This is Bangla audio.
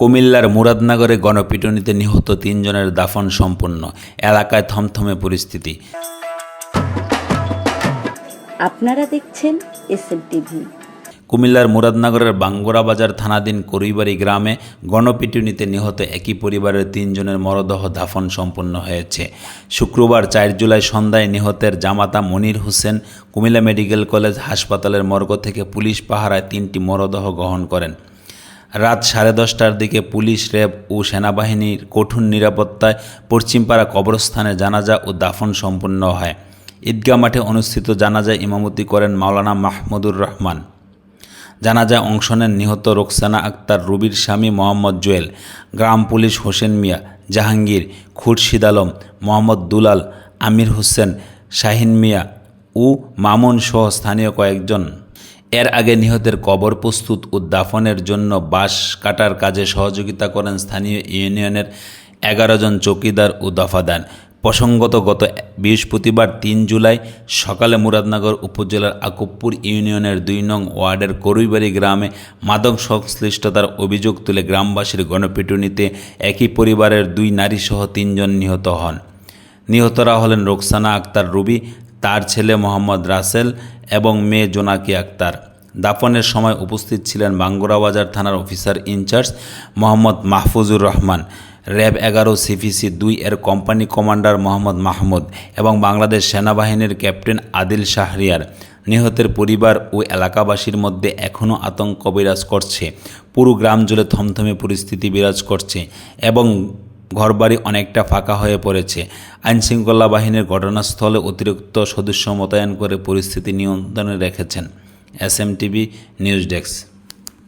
কুমিল্লার মুরাদনগরে গণপিটুনিতে নিহত তিনজনের দাফন সম্পন্ন এলাকায় থমথমে পরিস্থিতি। আপনারা দেখছেন টিভি। কুমিল্লার মুরাদনগরের বাঙ্গোরা বাজার থানাধীন করিবাড়ি গ্রামে গণপিটুনিতে নিহত একই পরিবারের তিনজনের মরদেহ দাফন সম্পন্ন হয়েছে। শুক্রবার চার জুলাই সন্ধ্যায় নিহতের জামাতা মনির হোসেন কুমিল্লা মেডিকেল কলেজ হাসপাতালের মর্গ থেকে পুলিশ পাহারায় তিনটি মরদেহ গ্রহণ করেন। রাত সাড়ে দশটার দিকে পুলিশ, র্যাব ও সেনাবাহিনীর কঠোর নিরাপত্তায় পশ্চিমপাড়া কবরস্থানে জানাজা ও দাফন সম্পন্ন হয়। ঈদগাহ মাঠে অনুষ্ঠিত জানাজায় ইমামতি করেন মাওলানা মাহমুদুর রহমান। জানাজায় অংশ নেন নিহত রোকসানা আক্তার রুবির স্বামী মোহাম্মদ জুয়েল, গ্রাম পুলিশ হোসেন মিয়া, জাহাঙ্গীর, খুরশিদ আলম, মোহাম্মদ দুলাল, আমির হোসেন, শাহিন মিয়া ও মামুন সহ স্থানীয় কয়েকজন। এর আগে নিহতের কবর প্রস্তুত ও দাফনের জন্য বাঁশ কাটার কাজে সহযোগিতা করেন স্থানীয় ইউনিয়নের এগারো জন চৌকিদার ও দফাদার। প্রসঙ্গত, গত বৃহস্পতিবার তিন জুলাই সকালে মুরাদনগর উপজেলার আকুবপুর ইউনিয়নের দুই নং ওয়ার্ডের করুইবাড়ি গ্রামে মাদক সংশ্লিষ্টতার অভিযোগ তুলে গ্রামবাসীর গণপিটুনিতে একই পরিবারের দুই নারীসহ তিনজন নিহত হন। নিহতরা হলেন রোকসানা আক্তার রুবি তার ছেলে মোহাম্মদ রাসেল এবং মেয়ে জোনাকি আক্তার। দাফনের সময় উপস্থিত ছিলেন বাঙ্গুরাবাজার থানার officer in charge Mohammad Mahfuzur Rahman, RAB এগারো সিপিসি দুই এর কোম্পানি কমান্ডার মোহাম্মদ মাহমুদ এবং বাংলাদেশ সেনাবাহিনীর ক্যাপ্টেন আদিল শাহরিয়ার। নিহতের পরিবার ও এলাকাবাসীর মধ্যে এখনও আতঙ্ক বিরাজ করছে। পুরো গ্রাম জুড়ে থমথমে পরিস্থিতি বিরাজ করছে এবং ঘরবাড়ি অনেকটা ফাঁকা হয়ে পড়েছে। আইনশৃঙ্খলা বাহিনীর ঘটনাস্থলে অতিরিক্ত সদস্য মোতায়েন করে পরিস্থিতি নিয়ন্ত্রণে রেখেছেন। S M TV news desk.